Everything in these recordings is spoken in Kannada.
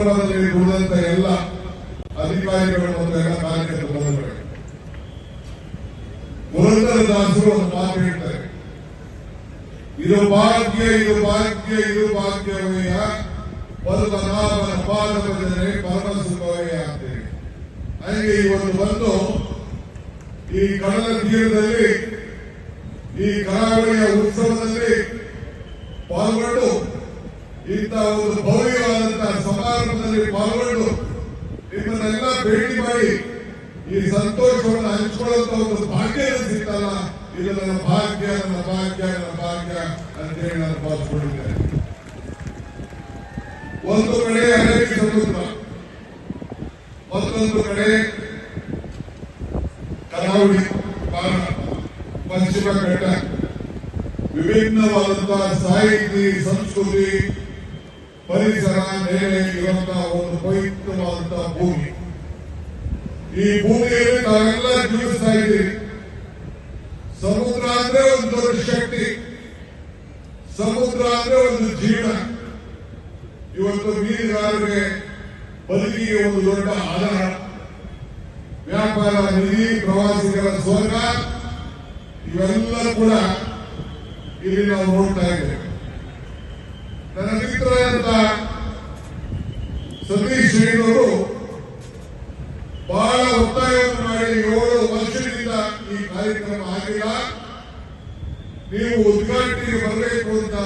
ಉಳಿದಂತ ಎಲ್ಲ ಅಧಿಕಾರಿಗಳು ಮತ್ತು ಎಲ್ಲ ಕಾರ್ಯಕರ್ತರು ಪುರಂದರದಾಸರು ಒಂದು ಮಾತು ಹೇಳ್ತಾರೆ. ಇದು ಭಾಗ್ಯ ಇದು ಭಾಗ್ಯ, ಇದು ಭಾಗ್ಯವಯ್ಯ ಪದ್ಮನಾಭನ ಪಾದ ಭಜನೆ ಪರಮ ಸುಖವೇ ಅಂತೇಳಿ ಹಾಗೆ ಇವತ್ತು ಬಂದು ಈ ಕಡಲ ತೀರದಲ್ಲಿ, ಈ ಕರಾವಳಿಯ ಉತ್ಸವದಲ್ಲಿ ಪಾಲ್ಗೊಂಡು ಇಂತಹ ಒಂದು ಭವ್ಯವಾದಂತಹ ಸಮಾರಂಭದಲ್ಲಿ ಪಾಲ್ಗೊಂಡು ನಿಮ್ಮನ್ನೆಲ್ಲ ಭೇಟಿ ಮಾಡಿ ಈ ಸಂತೋಷವನ್ನು ಹಂಚಿಕೊಳ್ಳುವಂತ ಒಂದು ಭಾಗ್ಯ ಸಿಗ್ತಲ್ಲ, ಇದು ನನ್ನ ಭಾಗ್ಯ ನನ್ನ ಭಾಗ್ಯ ನನ್ನ ಭಾಗ್ಯ ಅಂತ ಹೇಳಿ ನಾನು ಭಾವಿಸ್ಕೊಂಡಿದ್ದೇನೆ. ಒಂದು ಕಡೆ ಅರಬ್ಬಿ ಸಮುದ್ರ, ಮತ್ತೊಂದು ಕಡೆ ಕರಾವಳಿ ಪಶ್ಚಿಮ ಘಟ್ಟ, ವಿಭಿನ್ನವಾದಂತಹ ಸಾಹಿತಿ, ಸಂಸ್ಕೃತಿ ಪರಿಸರ ಮೇಲೆ ಇರುವಂತಹ ಒಂದು ಪವಿತ್ರವಾದಂತಹ ಭೂಮಿ. ಈ ಭೂಮಿಯಲ್ಲಿ ತಾವೆಲ್ಲ ಜೀವಿಸ್ತಾ ಇದ್ದೀರಿ. ಸಮುದ್ರ ಅಂದ್ರೆ ಒಂದು ದೊಡ್ಡ ಶಕ್ತಿ. ಸಮುದ್ರ ಅಂದ್ರೆ ಒಂದು ಜೀವನ. ಇವತ್ತು ಮೀನುಗಾರರಿಗೆ ಬದುಕಿಗೆ ಒಂದು ದೊಡ್ಡ ಆಧಾರ. ವ್ಯಾಪಾರ, ನಿಧಿ, ಪ್ರವಾಸಿಗರ ಸ್ವರ್ಗ, ಇವೆಲ್ಲ ಕೂಡ ಇಲ್ಲಿ ನಾವು ನೋಡ್ತಾ ಇದ್ದೇವೆ ಸತೀಶ್ ಶ್ರೀನವರು ಬಹಳ ಒತ್ತಾಯವನ್ನು ಮಾಡಿ ಏಳು ವರ್ಷದಿಂದ ಈ ಕಾರ್ಯಕ್ರಮ ಆಗಿಲ್ಲ. ನೀವು ಉದ್ಘಾಟನೆಗೆ ಬರಬೇಕು ಅಂತ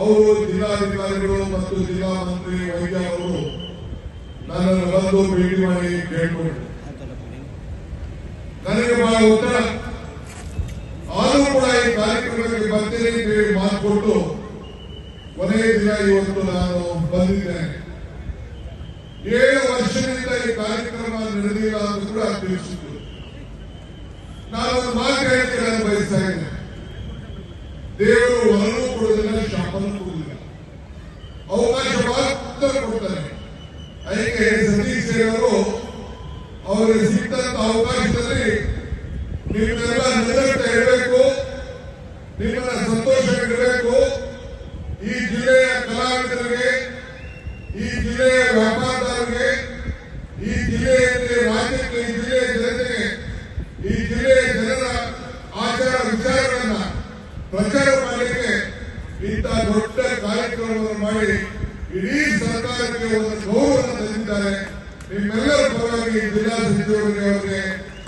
ಅವರು ಜಿಲ್ಲಾಧಿಕಾರಿಗಳು ಮತ್ತು ಜಿಲ್ಲಾ ಮಂತ್ರಿ ವೈದ್ಯ ಅವರು ನನ್ನನ್ನು ಬಂದು ಭೇಟಿ ಮಾಡಿ ಕೇಳ್ಕೊಂಡ್ರು ನನಗೆ ಬಹಳ ಉತ್ತರ. ಆದರೂ ಕೂಡ ಈ ಕಾರ್ಯಕ್ರಮಕ್ಕೆ ಬರ್ತೇನೆ ಅಂತ ಹೇಳಿ ಮಾತು ಕೊಟ್ಟು ಕೊನೆಯ ದಿನ ಇವತ್ತು ನಾನು ಬಂದಿದ್ದೇನೆ. ಏಳು ವರ್ಷದಿಂದ ಈ ಕಾರ್ಯಕ್ರಮ ನಡೆದಿಲ್ಲ ಅಂತ ಕೂಡ ತಿಳಿಸಿದ್ರು. ನಾನು ಮಾತು ಹೇಳ್ತೀನಿ ಬಯಸ್ತಾ ಇದ್ದೇನೆ. ದೇವರು ವರನೂ ಕೊಡುವುದಿಲ್ಲ, ಶಾಪನೂ ಕೊಡುವುದಿಲ್ಲ. ಅವಕಾಶ ಮಾತ್ರ ಕೊಡ್ತಾನೆ ಅದಕ್ಕೆ ಸತೀಶ್ ಅವರು ಅವರಿಗೆ ಸಿಕ್ಕಂತ ಅವಕಾಶದಲ್ಲಿ ನಿಮ್ಮೆಲ್ಲ ನಿರಂತರ ಇರಬೇಕು, ನಿಮ್ಮನ್ನ ಸಂತೋಷ ಇಡಬೇಕು ಪ್ರಚಾರ ಮಾಡಲಿಕ್ಕೆ ದೊಡ್ಡ ಕಾರ್ಯಕ್ರಮವನ್ನು ಮಾಡಿ ಇಡೀ ಸರ್ಕಾರಕ್ಕೆ ಒಂದು ಗೌರವವನ್ನು ತಂದಿದ್ದಾರೆ. ನಿಮ್ಮೆಲ್ಲರ ಪರವಾಗಿ ಜಿಲ್ಲಾ ಸಚಿವರಿಗೆ ಅವರಿಗೆ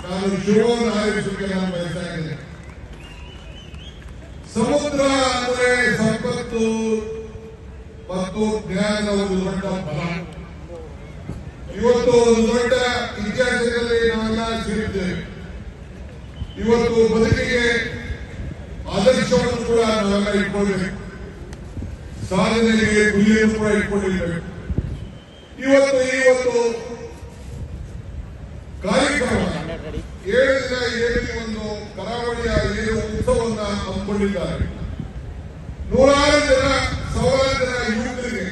ನಾನು ಶುಭವನ್ನು ಆಯೋಜಿಸಲಿಕ್ಕೆ ನಾನು ಬಯಸ್ತಾ ಇದ್ದೇನೆ. ಸಮುದ್ರ ಅಂದರೆ ಸಂಪತ್ತು ಮತ್ತು ಜ್ಞಾನದ ಒಂದು ದೊಡ್ಡ ಫಲ ಇವತ್ತು ಒಂದು ದೊಡ್ಡ ಇತಿಹಾಸದಲ್ಲಿ ನಾವೆಲ್ಲ ಸೇರಿದ್ದೇವೆ ಇವತ್ತು ಬದುಕಿಗೆ ಆದರ್ಶವನ್ನು ಕೂಡ ನಾವೆಲ್ಲ ಇಟ್ಕೊಳ್ಬೇಕು ಸಾಧನೆಗೆ ಗುರಿಯನ್ನು ಕೂಡ ಇಟ್ಕೊಂಡಿರ್ಬೇಕು ಇವತ್ತು ಈ ಒಂದು ಕಾರ್ಯಕ್ರಮ ಏಳು ದಿನ ಏಳು ಒಂದು ಕರಾವಳಿಯ ಏಳು ಉತ್ಸವವನ್ನ ಹಮ್ಮಿಕೊಂಡಿದ್ದಾರೆ. ನೂರಾರು ಜನ, ಸಾವಿರಾರು ಜನ ಯುವಕರಿಗೆ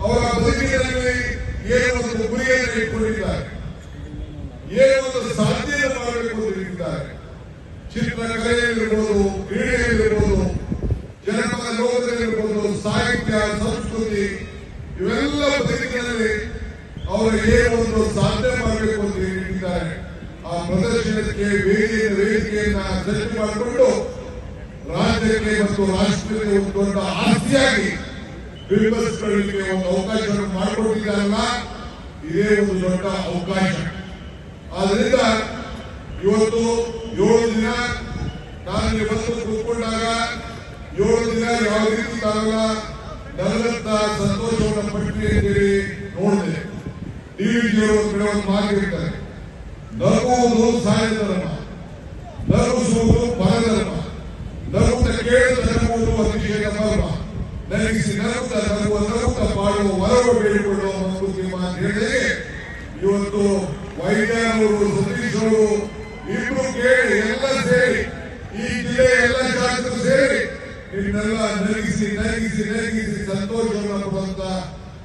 ಅವರ ಬದುಕಿನಲ್ಲಿ ಏನು ಒಂದು ಗುರಿಯನ್ನು ಇಟ್ಕೊಂಡಿದ್ದಾರೆ. ಏನು ಒಂದು ಸಾಧನೆಯನ್ನು ಮಾಡಬೇಕು ಅಂತ ಚಿತ್ರಕಲೆಯಲ್ಲಿರ್ಬೋದು, ಕ್ರೀಡೆಯಲ್ಲಿರ್ಬೋದು, ಜನಪದ ಲೋಕದಲ್ಲಿರ್ಬೋದು, ಸಾಹಿತ್ಯ, ಸಂಸ್ಕೃತಿ, ಇವೆಲ್ಲ ಬದುಕಿನಲ್ಲಿ ಅವರು ಏನು ಒಂದು ಸಾಧನೆ ಮಾಡಬೇಕು ಅಂತ ಹೇಳಿದ್ದಾರೆ. ಆ ಪ್ರದರ್ಶನಕ್ಕೆ, ವೇದಿಕೆ, ವೇದಿಕೆಯನ್ನ ಸೃಷ್ಟಿ ಮಾಡಿಕೊಂಡು ರಾಜ್ಯಕ್ಕೆ ಮತ್ತು ರಾಷ್ಟ್ರಕ್ಕೆ ಒಂದು ದೊಡ್ಡ ಆಸ್ತಿಯಾಗಿ ಬಿಂಬಿಸಿಕೊಳ್ಳಲಿಕ್ಕೆ ಒಂದು ಅವಕಾಶವನ್ನು ಮಾಡಿಕೊಟ್ಟಿದ್ದಾರಲ್ಲ, ಇದೇ ಒಂದು ದೊಡ್ಡ ಅವಕಾಶ. ಆದ್ರಿಂದ ಇವತ್ತು ಏಳು ದಿನ ನಾನು ಬಂದು ಕೂತ್ಕೊಂಡಾಗ ಏಳು ದಿನ ಯಾವ ರೀತಿ ತಾವೆಲ್ಲ ನಗರಂತ ಸಂತೋಷವನ್ನು ಪಟ್ಟಿ ಅಂತೇಳಿ ನೋಡಿದೆ. ಟಿವಿ ಒಂದು ಕಡೆ ಒಂದು ಮಾತು ಹೇಳ್ತಾರೆ. ನಗುವುದು ಸಾಯಧರ್ಮ ನಗುಸುವುದು ಪರಧರ್ಮ ನಗುತ್ತ ಕೇಳುತ್ತ ನಗುವುದು ಅತಿಶಯ ಧರ್ಮ ನನಗಿಸಿ ನಗುತ್ತ ನಗುವ, ನಗುತ್ತ ಬಾಳುವ ವರವ ಬೇಡಿಕೊಳ್ಳುವ ಮಂಕುತಿ ಮಾತು ಹೇಳಿದರೆ ಇವತ್ತು ವೈದ್ಯರು ಸತೀಶ್ ನಿನ್ನೆಲ್ಲ ನಗಿಸಿ ನಗಿಸಿ ನಗಿಸಿ ಸಂತೋಷವನ್ನು ಕೊಡುವಂತ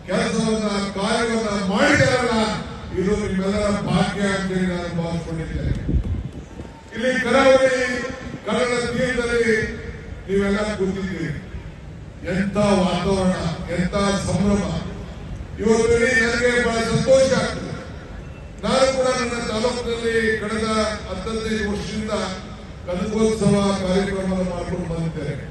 ಕೆಲಸವನ್ನ, ಕಾರ್ಯವನ್ನ ಮಾಡಿದಾರಲ್ಲ ಇದು ನಿಮ್ಮೆಲ್ಲರ ಭಾಗ್ಯ ಅಂತೇಳಿ ನಾನು ಭಾವಿಸ್ಕೊಂಡಿದ್ದೇನೆ. ಇಲ್ಲಿ ಕರಾವಳಿ, ಕನ್ನಡ ತೀರದಲ್ಲಿ ನೀವೆಲ್ಲ ಕೂತಿದ್ದೀರಿ. ಎಂತ ವಾತಾವರಣ ಎಂತ ಸಂಭ್ರಮ. ಇವತ್ತು ನನಗೆ ಬಹಳ ಸಂತೋಷ ಆಗ್ತದೆ. ನಾನು ಕೂಡ ನನ್ನ ತಾಲೂಕಿನಲ್ಲಿ ಕಳೆದ ಹತ್ತದೈದು ವರ್ಷದಿಂದ ಕನಕೋತ್ಸವ ಕಾರ್ಯಕ್ರಮವನ್ನು ಮಾಡಿಕೊಂಡು ಬಂದಿದ್ದೇನೆ.